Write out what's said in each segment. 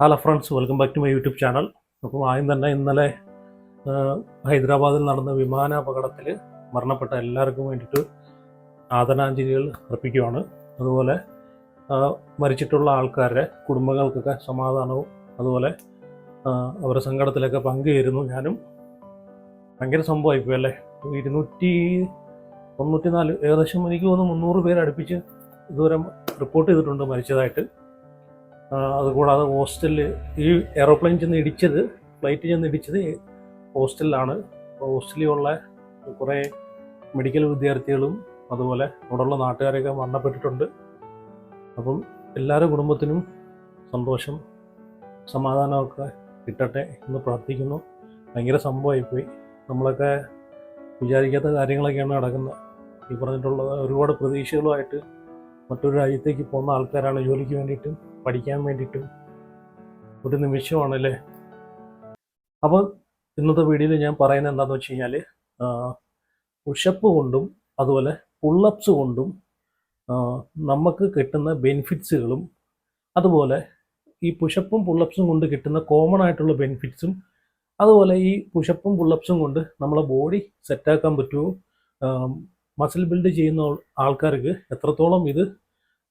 Hello friends welcome back to my YouTube channel അപ്പം ആദ്യം തന്നെ ഇന്നലെ ഹൈദരാബാദിൽ നടന്ന വിമാന അപകടത്തിൽ മരണപ്പെട്ട എല്ലാവർക്കും വേണ്ടിയിട്ട് ആദരാഞ്ജലികൾ അർപ്പിക്കുകയാണ്. അതുപോലെ മരിച്ചിട്ടുള്ള ആൾക്കാരുടെ കുടുംബങ്ങൾക്കൊക്കെ സമാധാനവും അതുപോലെ അവരുടെ സങ്കടത്തിലൊക്കെ പങ്കുചേരുന്നു ഞാനും. ഭയങ്കര സംഭവമായിപ്പോയി അല്ലേ? ഇരുന്നൂറ്റി തൊണ്ണൂറ്റി നാല് ഏകദേശം എനിക്ക് തോന്നുന്നു മുന്നൂറ് പേര് അടുപ്പിച്ച് ഇതുവരെ റിപ്പോർട്ട് ചെയ്തിട്ടുണ്ട് മരിച്ചതായിട്ട്. അതുകൂടാതെ ഹോസ്റ്റലിൽ ഈ എയറോപ്ലെയിൻ ചെന്ന് ഇടിച്ചത് ഫ്ലൈറ്റ് ചെന്ന് ഇടിച്ചത് ഹോസ്റ്റലിലാണ്. അപ്പോൾ ഹോസ്റ്റലിലുള്ള കുറേ മെഡിക്കൽ വിദ്യാർത്ഥികളും അതുപോലെ അവിടെയുള്ള നാട്ടുകാരൊക്കെ മരണപ്പെട്ടിട്ടുണ്ട്. അപ്പം എല്ലാവരുടെ കുടുംബത്തിനും സന്തോഷം സമാധാനമൊക്കെ കിട്ടട്ടെ എന്ന് പ്രാർത്ഥിക്കുന്നു. ഭയങ്കര സംഭവമായിപ്പോയി. നമ്മളൊക്കെ വിചാരിക്കാത്ത കാര്യങ്ങളൊക്കെയാണ് നടക്കുന്നത് ഈ പറഞ്ഞിട്ടുള്ള ഒരുപാട് പ്രതീക്ഷകളുമായിട്ട് മറ്റൊരു രാജ്യത്തേക്ക് പോകുന്ന ആൾക്കാരാണ് ജോലിക്ക് വേണ്ടിയിട്ടും. പഠിക്കാൻ വേണ്ടിയിട്ടും ഒരു നിമിഷമാണല്ലേ? അപ്പോൾ ഇന്നത്തെ വീഡിയോയിൽ ഞാൻ പറയുന്നത് എന്താണെന്ന് വെച്ച് കഴിഞ്ഞാൽ പുഷപ്പ് കൊണ്ടും അതുപോലെ പുള്ളപ്സ് കൊണ്ടും നമുക്ക് കിട്ടുന്ന ബെനിഫിറ്റ്സുകളും അതുപോലെ ഈ പുഷപ്പും പുള്ളപ്സും കൊണ്ട് കിട്ടുന്ന കോമൺ ആയിട്ടുള്ള ബെനിഫിറ്റ്സും അതുപോലെ ഈ പുഷപ്പും പുള്ളപ്സും കൊണ്ട് നമ്മളെ ബോഡി സെറ്റാക്കാൻ പറ്റുമോ? മസിൽ ബിൽഡ് ചെയ്യുന്ന ആൾക്കാർക്ക് എത്രത്തോളം ഇത്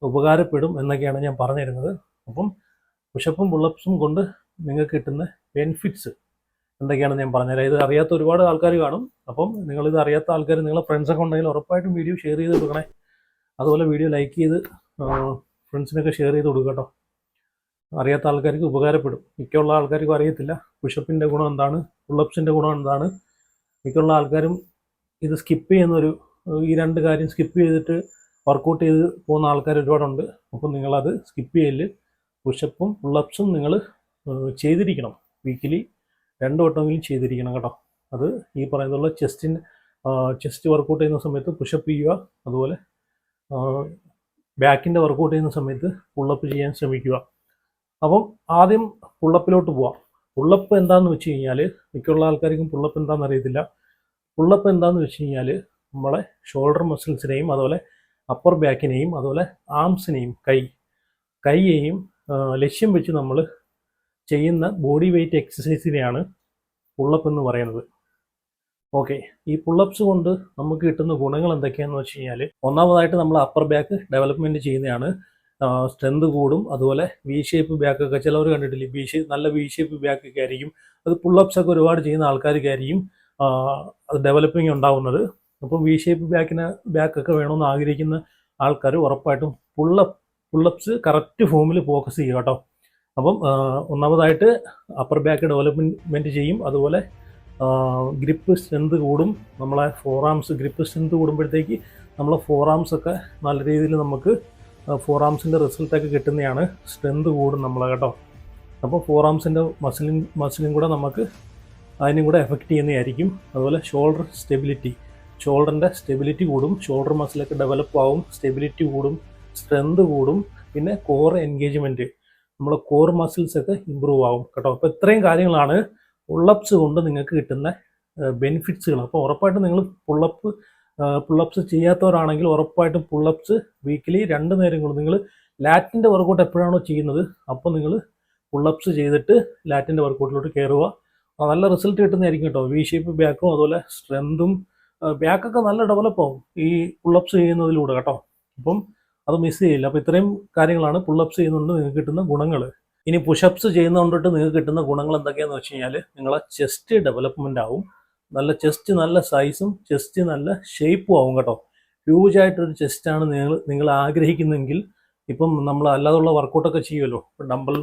ഉപകാരപ്പെടും എന്നൊക്കെയാണ് ഞാൻ പറഞ്ഞിരുന്നത്. അപ്പം പുഷപ്പും പുള്ളപ്സും കൊണ്ട് നിങ്ങൾക്ക് കിട്ടുന്ന ബെനിഫിറ്റ്സ് എന്തൊക്കെയാണെന്ന് ഞാൻ പറഞ്ഞുതരാം. ഇത് അറിയാത്ത ഒരുപാട് ആൾക്കാർ കാണും. അപ്പം നിങ്ങളിത് അറിയാത്ത ആൾക്കാർ നിങ്ങളെ ഫ്രണ്ട്സൊക്കെ ഉണ്ടെങ്കിൽ ഉറപ്പായിട്ടും വീഡിയോ ഷെയർ ചെയ്ത് കൊടുക്കണേ. അതുപോലെ വീഡിയോ ലൈക്ക് ചെയ്ത് ഫ്രണ്ട്സിനൊക്കെ ഷെയർ ചെയ്ത് കൊടുക്കുക കേട്ടോ. അറിയാത്ത ആൾക്കാർക്ക് ഉപകാരപ്പെടും. മിക്കുള്ള ആൾക്കാർക്കും അറിയത്തില്ല. പുഷപ്പിന്റെ ഗുണം എന്താണ്? പുള്ളപ്സിന്റെ ഗുണം എന്താണ്? മിക്കുള്ള ആൾക്കാരും ഇത് സ്കിപ്പ് ചെയ്യുന്നൊരു ഈ രണ്ട് കാര്യം സ്കിപ്പ് ചെയ്തിട്ട് വർക്കൗട്ട് ചെയ്ത് പോകുന്ന ആൾക്കാർ ഒരുപാടുണ്ട്. അപ്പം നിങ്ങളത് സ്കിപ്പ് ചെയ്യൽ പുഷപ്പും പുള്ളപ്സും നിങ്ങൾ ചെയ്തിരിക്കണം. വീക്കിലി രണ്ട് വട്ടമെങ്കിലും ചെയ്തിരിക്കണം കേട്ടോ. അത് ഈ പറയുന്നുള്ള ചെസ്റ്റിന് ചെസ്റ്റ് വർക്കൗട്ട് ചെയ്യുന്ന സമയത്ത് പുഷപ്പ് ചെയ്യുക. അതുപോലെ ബാക്കിന്റെ വർക്കൗട്ട് ചെയ്യുന്ന സമയത്ത് പുള്ളപ്പ് ചെയ്യാൻ ശ്രമിക്കുക. അപ്പം ആദ്യം പുള്ളപ്പിലോട്ട് പോവാം. പുള്ളപ്പ് എന്താണെന്ന് വെച്ച് കഴിഞ്ഞാൽ മിക്കുള്ള ആൾക്കാർക്കും പുള്ളപ്പ് എന്താണെന്ന് അറിയത്തില്ല. പുള്ളപ്പ് എന്താണെന്ന് വെച്ച് കഴിഞ്ഞാൽ നമ്മളെ ഷോൾഡർ മസിൽസിനെയും അതുപോലെ അപ്പർ ബാക്കിനെയും അതുപോലെ ആംസിനെയും കൈ. കൈയെയും ലക്ഷ്യം വെച്ച് നമ്മൾ ചെയ്യുന്ന ബോഡി വെയ്റ്റ് എക്സസൈസിനെയാണ് പുള്ളപ്പ് എന്ന് പറയുന്നത്. ഓക്കെ ഈ പുള്ളപ്സ് കൊണ്ട് നമുക്ക് കിട്ടുന്ന ഗുണങ്ങൾ എന്തൊക്കെയാണെന്ന് വെച്ച് കഴിഞ്ഞാൽ ഒന്നാമതായിട്ട് നമ്മൾ അപ്പർ ബാക്ക് ഡെവലപ്മെന്റ് ചെയ്യുന്നതാണ്. സ്ട്രെങ്ത് കൂടും. അതുപോലെ വി ഷേപ്പ് ബാക്ക് ഒക്കെ ചിലവർ കണ്ടിട്ടില്ല? വി ഷേപ്പ് നല്ല വി ഷേപ്പ് ബാക്കൊക്കെ ആയിരിക്കും. അത് പുള്ളപ്സ് ഒക്കെ ഒരുപാട് ചെയ്യുന്ന ആൾക്കാർക്കായിരിക്കും അത് ഡെവലപ്പിംഗ് ഉണ്ടാവുന്നത്. അപ്പം വി ഷേപ്പ് ബാക്കിന് ബാക്കൊക്കെ വേണമെന്ന് ആഗ്രഹിക്കുന്ന ആൾക്കാർ ഉറപ്പായിട്ടും പുള്ളപ്പ് പുള്ളപ്സ് കറക്റ്റ് ഫോമിൽ ഫോക്കസ് ചെയ്യുക കേട്ടോ. അപ്പം ഒന്നാമതായിട്ട് അപ്പർ ബാക്ക് ഡെവലപ്മെന്റ് ചെയ്യും. അതുപോലെ ഗ്രിപ്പ് സ്ട്രെങ്ത് കൂടും. നമ്മളെ ഫോർ ആംസ് ഗ്രിപ്പ് സ്ട്രെങ്ത് കൂടുമ്പോഴത്തേക്ക് നമ്മളെ ഫോർ ആംസ് ഒക്കെ നല്ല രീതിയിൽ നമുക്ക് ഫോർ ആംസിന്റെ റിസൾട്ടൊക്കെ കിട്ടുന്നതാണ്. സ്ട്രെങ്ത് കൂടും നമ്മളെ കേട്ടോ. അപ്പോൾ ഫോർ ആംസിന്റെ മസിലും മസിലും കൂടെ നമുക്ക് അതിനും കൂടെ എഫക്റ്റ് ചെയ്യുന്നതായിരിക്കും. അതുപോലെ ഷോൾഡർ സ്റ്റെബിലിറ്റി ഷോൾഡറിന്റെ സ്റ്റെബിലിറ്റി കൂടും ഷോൾഡർ മസിലൊക്കെ ഡെവലപ്പ് ആവും സ്റ്റെബിലിറ്റി കൂടും സ്ട്രെങ്ത് കൂടും പിന്നെ കോർ എൻഗേജ്മെന്റ് നമ്മളെ കോർ മസിൽസ് ഒക്കെ ഇമ്പ്രൂവ് ആവും കേട്ടോ. അപ്പോൾ ഇത്രയും കാര്യങ്ങളാണ് പുള്ളപ്സ് കൊണ്ട് നിങ്ങൾക്ക് കിട്ടുന്ന ബെനിഫിറ്റ്സുകൾ അപ്പോൾ ഉറപ്പായിട്ടും നിങ്ങൾ പുള്ളപ്പ് പുള്ളപ്സ് ചെയ്യാത്തവരാണെങ്കിൽ ഉറപ്പായിട്ടും പുള്ളപ്സ് വീക്കിലി രണ്ട് നേരം കൊണ്ട് നിങ്ങൾ ലാറ്റിന്റെ വർക്കൗട്ട് എപ്പോഴാണോ ചെയ്യുന്നത് അപ്പോൾ നിങ്ങൾ പുള്ളപ്സ് ചെയ്തിട്ട് ലാറ്റിന്റെ വർക്കൗട്ടിലോട്ട് കയറുക നല്ല റിസൾട്ട് കിട്ടുന്നതായിരിക്കും കേട്ടോ. വി ഷേപ്പ് ബാക്കും അതുപോലെ സ്ട്രെങ്തും ബാക്കൊക്കെ നല്ല ഡെവലപ്പ് ആവും ഈ പുള്ളപ്സ് ചെയ്യുന്നതിലൂടെ കേട്ടോ. അപ്പം അത് മിസ് ചെയ്യില്ല. അപ്പോൾ ഇത്രയും കാര്യങ്ങളാണ് പുള്ളപ്സ് ചെയ്യുന്നതുകൊണ്ട് നിങ്ങൾക്ക് കിട്ടുന്ന ഗുണങ്ങൾ. ഇനി പുഷപ്സ് ചെയ്യുന്നതുകൊണ്ടിട്ട് നിങ്ങൾക്ക് കിട്ടുന്ന ഗുണങ്ങൾ എന്തൊക്കെയാണെന്ന് വെച്ച് കഴിഞ്ഞാൽ നിങ്ങളെ ചെസ്റ്റ് ഡെവലപ്മെന്റ് ആവും. നല്ല ചെസ്റ്റ് നല്ല സൈസും ചെസ്റ്റ് നല്ല ഷേപ്പും ആവും കേട്ടോ. ഹ്യൂജ് ആയിട്ടൊരു ചെസ്റ്റാണ് നിങ്ങൾ നിങ്ങൾ ആഗ്രഹിക്കുന്നെങ്കിൽ ഇപ്പം നമ്മൾ അല്ലാതുള്ള വർക്കൗട്ടൊക്കെ ചെയ്യുമല്ലോ. ഡംബൽ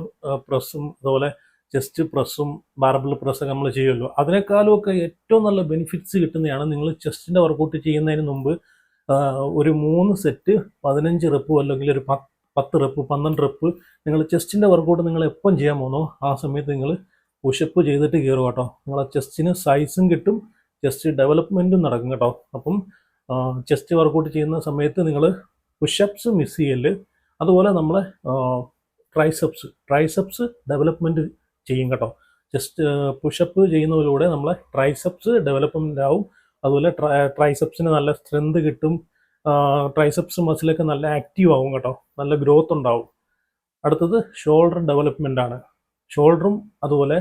പ്രസ്സും അതുപോലെ ചെസ്റ്റ് പ്രസ്സും ബാർബിൾ പ്രസ്സൊക്കെ നമ്മൾ ചെയ്യുമല്ലോ. അതിനേക്കാളും ഒക്കെ ഏറ്റവും നല്ല ബെനിഫിറ്റ്സ് കിട്ടുന്നതാണ് നിങ്ങൾ ചെസ്റ്റിന്റെ വർക്കൗട്ട് ചെയ്യുന്നതിന് മുമ്പ് ഒരു മൂന്ന് സെറ്റ് പതിനഞ്ച് റെപ്പോ അല്ലെങ്കിൽ ഒരു പത്ത് പത്ത് റെപ്പ് പന്ത്രണ്ട് റെപ്പ് നിങ്ങൾ ചെസ്റ്റിന്റെ വർക്കൗട്ട് നിങ്ങൾ എപ്പം ചെയ്യാൻ പോകുന്നോ ആ സമയത്ത് നിങ്ങൾ പുഷപ്പ് ചെയ്തിട്ട് കയറും കേട്ടോ. നിങ്ങളെ ചെസ്റ്റിന് സൈസും കിട്ടും ചെസ്റ്റ് ഡെവലപ്മെന്റും നടക്കും കേട്ടോ. അപ്പം ചെസ്റ്റ് വർക്കൗട്ട് ചെയ്യുന്ന സമയത്ത് നിങ്ങൾ പുഷപ്സ് മിസ് ചെയ്യൽ. അതുപോലെ നമ്മളെ ട്രൈസെപ്സ് ട്രൈസെപ്സ് ഡെവലപ്മെന്റ് ചെയ്യും കേട്ടോ. ജസ്റ്റ് പുഷപ്പ് ചെയ്യുന്നതിലൂടെ നമ്മളെ ട്രൈസെപ്സ് ഡെവലപ്മെന്റ് ആവും. അതുപോലെ ട്രൈസെപ്സിന് നല്ല സ്ട്രെങ്ത് കിട്ടും. ട്രൈസെപ്സ് മസിലൊക്കെ നല്ല ആക്റ്റീവ് ആവും കേട്ടോ. നല്ല ഗ്രോത്ത് ഉണ്ടാവും. അടുത്തത് ഷോൾഡർ ഡെവലപ്മെന്റ് ആണ്. ഷോൾഡറും അതുപോലെ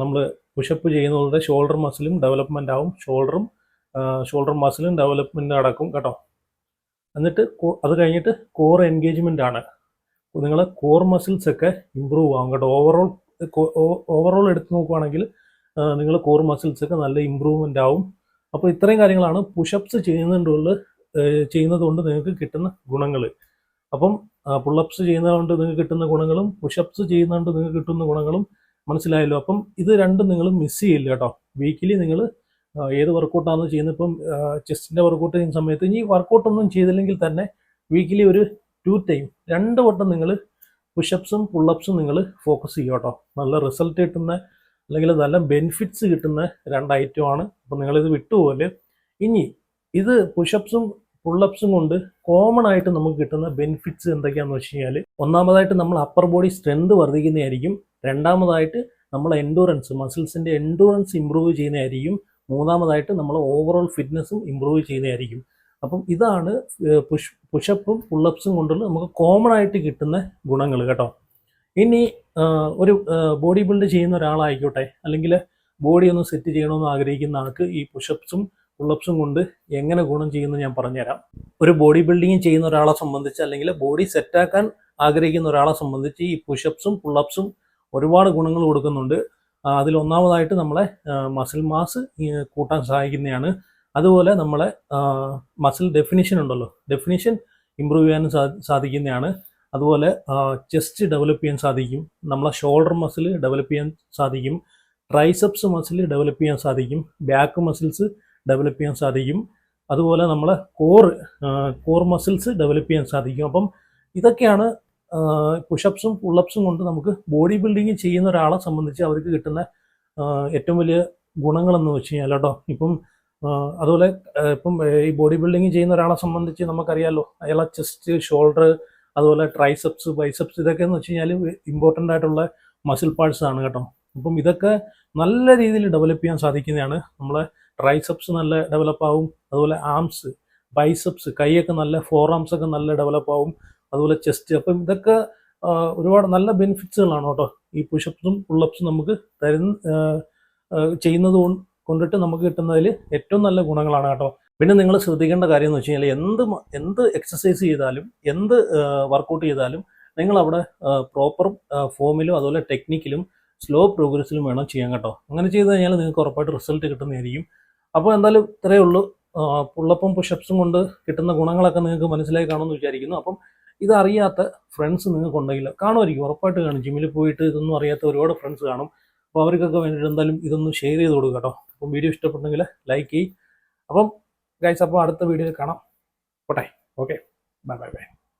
നമ്മൾ പുഷപ്പ് ചെയ്യുന്നതിലൂടെ ഷോൾഡർ മസിലും ഡെവലപ്മെന്റ് ആവും. ഷോൾഡറും ഷോൾഡർ മസിലും ഡെവലപ്മെന്റ് നടക്കും കേട്ടോ. എന്നിട്ട് അത് കഴിഞ്ഞിട്ട് കോർ എൻഗേജ്മെന്റ് ആണ്. നിങ്ങളെ കോർ മസിൽസ് ഒക്കെ ഇമ്പ്രൂവ് ആവും കേട്ടോ. ഓവറോൾ ഓവറോൾ എടുത്ത് നോക്കുവാണെങ്കിൽ നിങ്ങൾ കോർ മസിൽസ് ഒക്കെ നല്ല ഇമ്പ്രൂവ്മെന്റ് ആവും. അപ്പോൾ ഇത്രയും കാര്യങ്ങളാണ് പുഷപ്സ് ചെയ്യുന്നതുകൊണ്ട് ചെയ്യുന്നതുകൊണ്ട് നിങ്ങൾക്ക് കിട്ടുന്ന ഗുണങ്ങൾ അപ്പം പുള്ളപ്സ് ചെയ്യുന്നതുകൊണ്ട് നിങ്ങൾക്ക് കിട്ടുന്ന ഗുണങ്ങളും പുഷപ്സ് ചെയ്യുന്നതുകൊണ്ട് നിങ്ങൾക്ക് കിട്ടുന്ന ഗുണങ്ങളും മനസ്സിലായല്ലോ. അപ്പം ഇത് രണ്ടും നിങ്ങൾ മിസ് ചെയ്യില്ല കേട്ടോ. വീക്കിലി നിങ്ങൾ ഏത് വർക്കൗട്ടാണെന്ന് ചെയ്യുന്നത് ഇപ്പം ചെസ്റ്റിന്റെ വർക്കൗട്ട് ചെയ്യുന്ന സമയത്ത് ഇനി വർക്കൗട്ടൊന്നും ചെയ്തില്ലെങ്കിൽ തന്നെ വീക്കിലി ഒരു ടു ടൈം രണ്ട് വട്ടം നിങ്ങൾ പുഷപ്സും പുള്ളപ്സും നിങ്ങൾ ഫോക്കസ് ചെയ്യുക കേട്ടോ. നല്ല റിസൾട്ട് കിട്ടുന്ന അല്ലെങ്കിൽ നല്ല ബെനിഫിറ്റ്സ് കിട്ടുന്ന രണ്ട് ഐറ്റം ഐറ്റമാണ് അപ്പം നിങ്ങളിത് വിട്ടുപോലെ ഇനി ഇത് പുഷപ്സും പുള്ളപ്സും കൊണ്ട് കോമൺ ആയിട്ട് നമുക്ക് കിട്ടുന്ന ബെനിഫിറ്റ്സ് എന്തൊക്കെയാണെന്ന് വെച്ച് കഴിഞ്ഞാൽ ഒന്നാമതായിട്ട് നമ്മൾ അപ്പർ ബോഡി സ്ട്രെങ്ത് വർദ്ധിക്കുന്നതായിരിക്കും. രണ്ടാമതായിട്ട് നമ്മൾ എൻഡൂറൻസ് മസിൽസിന്റെ എൻഡൂറൻസ് ഇമ്പ്രൂവ് ചെയ്യുന്നതായിരിക്കും. മൂന്നാമതായിട്ട് നമ്മൾ ഓവറോൾ ഫിറ്റ്നസ്സും ഇമ്പ്രൂവ് ചെയ്യുന്നതായിരിക്കും. അപ്പം ഇതാണ് പുഷ് പുഷപ്പും പുള്ളപ്സും കൊണ്ടുള്ള നമുക്ക് കോമൺ ആയിട്ട് കിട്ടുന്ന ഗുണങ്ങൾ കേട്ടോ. ഇനി ഒരു ബോഡി ബിൽഡ് ചെയ്യുന്ന ഒരാളായിക്കോട്ടെ അല്ലെങ്കിൽ ബോഡി ഒന്ന് സെറ്റ് ചെയ്യണമെന്ന് ആഗ്രഹിക്കുന്ന ആൾക്ക് ഈ പുഷപ്സും പുള്ളപ്സും കൊണ്ട് എങ്ങനെ ഗുണം ചെയ്യുന്നു ഞാൻ പറഞ്ഞുതരാം. ഒരു ബോഡി ബിൽഡിങ് ചെയ്യുന്ന ഒരാളെ സംബന്ധിച്ച് അല്ലെങ്കിൽ ബോഡി സെറ്റാക്കാൻ ആഗ്രഹിക്കുന്ന ഒരാളെ സംബന്ധിച്ച് ഈ പുഷപ്സും പുള്ളപ്സും ഒരുപാട് ഗുണങ്ങൾ കൊടുക്കുന്നുണ്ട്. അതിൽ ഒന്നാമതായിട്ട് നമ്മളെ മസിൽ മാസ് കൂട്ടാൻ സഹായിക്കുന്നതാണ് അതുപോലെ നമ്മളെ മസിൽ ഡെഫിനിഷൻ ഉണ്ടല്ലോ. ഡെഫിനിഷൻ ഇമ്പ്രൂവ് ചെയ്യാനും സാധിക്കുന്നതാണ്. അതുപോലെ ചെസ്റ്റ് ഡെവലപ്പ് ചെയ്യാൻ സാധിക്കും. നമ്മളെ ഷോൾഡർ മസിൽ ഡെവലപ്പ് ചെയ്യാൻ സാധിക്കും. ട്രൈസെപ്സ് മസിൽ ഡെവലപ്പ് ചെയ്യാൻ സാധിക്കും. ബാക്ക് മസിൽസ് ഡെവലപ്പ് ചെയ്യാൻ സാധിക്കും. അതുപോലെ നമ്മളെ കോർ കോർ മസിൽസ് ഡെവലപ്പ് ചെയ്യാൻ സാധിക്കും. അപ്പം ഇതൊക്കെയാണ് പുഷപ്സും പുള്ളപ്സും കൊണ്ട് നമുക്ക് ബോഡി ബിൽഡിങ് ചെയ്യുന്ന ഒരാളെ സംബന്ധിച്ച് അവർക്ക് കിട്ടുന്ന ഏറ്റവും വലിയ ഗുണങ്ങളെന്ന് വെച്ച് കഴിഞ്ഞാൽ കേട്ടോ. ഇപ്പം അതുപോലെ ഇപ്പം ഈ ബോഡി ബിൽഡിങ് ചെയ്യുന്ന ഒരാളെ സംബന്ധിച്ച് നമുക്കറിയാലോ അയാളെ ചെസ്റ്റ് ഷോൾഡർ അതുപോലെ ട്രൈസെപ്സ് ബൈസെപ്സ് ഇതൊക്കെ എന്ന് വെച്ച് കഴിഞ്ഞാൽ ഇമ്പോർട്ടന്റ് ആയിട്ടുള്ള മസിൽ പാർട്സ് ആണ് കേട്ടോ. അപ്പം ഇതൊക്കെ നല്ല രീതിയിൽ ഡെവലപ്പ് ചെയ്യാൻ സാധിക്കുന്നതാണ്. നമ്മളെ ട്രൈസെപ്സ് നല്ല ഡെവലപ്പ് ആവും അതുപോലെ ആംസ് ബൈസെപ്സ് കൈയൊക്കെ നല്ല ഫോർ ആംസ് ഒക്കെ നല്ല ഡെവലപ്പ് ആവും അതുപോലെ ചെസ്റ്റ് അപ്പം ഇതൊക്കെ ഒരുപാട് നല്ല ബെനിഫിറ്റ്സുകളാണ് കേട്ടോ. ഈ പുഷപ്സും പുള്ളപ്സും നമുക്ക് തരുന്ന ചെയ്യുന്നത് കൊണ്ട് കൊണ്ടിട്ട് നമുക്ക് കിട്ടുന്നതിൽ ഏറ്റവും നല്ല ഗുണങ്ങളാണ് കേട്ടോ. പിന്നെ നിങ്ങൾ ശ്രദ്ധിക്കേണ്ട കാര്യം എന്ന് വെച്ച് കഴിഞ്ഞാൽ എന്ത് എന്ത് എക്സസൈസ് ചെയ്താലും എന്ത് വർക്കൗട്ട് ചെയ്താലും നിങ്ങൾ അവിടെ പ്രോപ്പർ ഫോമിലും അതുപോലെ ടെക്നിക്കിലും സ്ലോ പ്രോഗ്രസ്സിലും വേണം ചെയ്യാൻ കേട്ടോ. അങ്ങനെ ചെയ്ത് കഴിഞ്ഞാൽ നിങ്ങൾക്ക് ഉറപ്പായിട്ട് റിസൾട്ട് കിട്ടുന്നതായിരിക്കും. അപ്പോൾ എന്തായാലും ഇത്രയേ ഉള്ളൂ. പുള്ളപ്പും പുഷപ്സും കൊണ്ട് കിട്ടുന്ന ഗുണങ്ങളൊക്കെ നിങ്ങൾക്ക് മനസ്സിലായി കാണുമെന്ന് വിചാരിക്കുന്നു. അപ്പം ഇതറിയാത്ത ഫ്രണ്ട്സ് നിങ്ങൾക്ക് ഉണ്ടെങ്കിൽ കാണുമായിരിക്കും. ഉറപ്പായിട്ട് കാണും. ജിമ്മിൽ പോയിട്ട് ഇതൊന്നും അറിയാത്ത ഒരുപാട് ഫ്രണ്ട്സ് കാണും. അപ്പോൾ അവർക്കൊക്കെ വേണ്ടിയിട്ട് എന്തായാലും ഇതൊന്ന് ഷെയർ ചെയ്ത് കൊടുക്കുക കേട്ടോ. അപ്പം വീഡിയോ ഇഷ്ടപ്പെട്ടെങ്കിൽ ലൈക്ക് ചെയ്യും. അപ്പം ഗൈസ് അപ്പോൾ അടുത്ത വീഡിയോയിൽ കാണാം. പോട്ടെ. Okay bye bye bye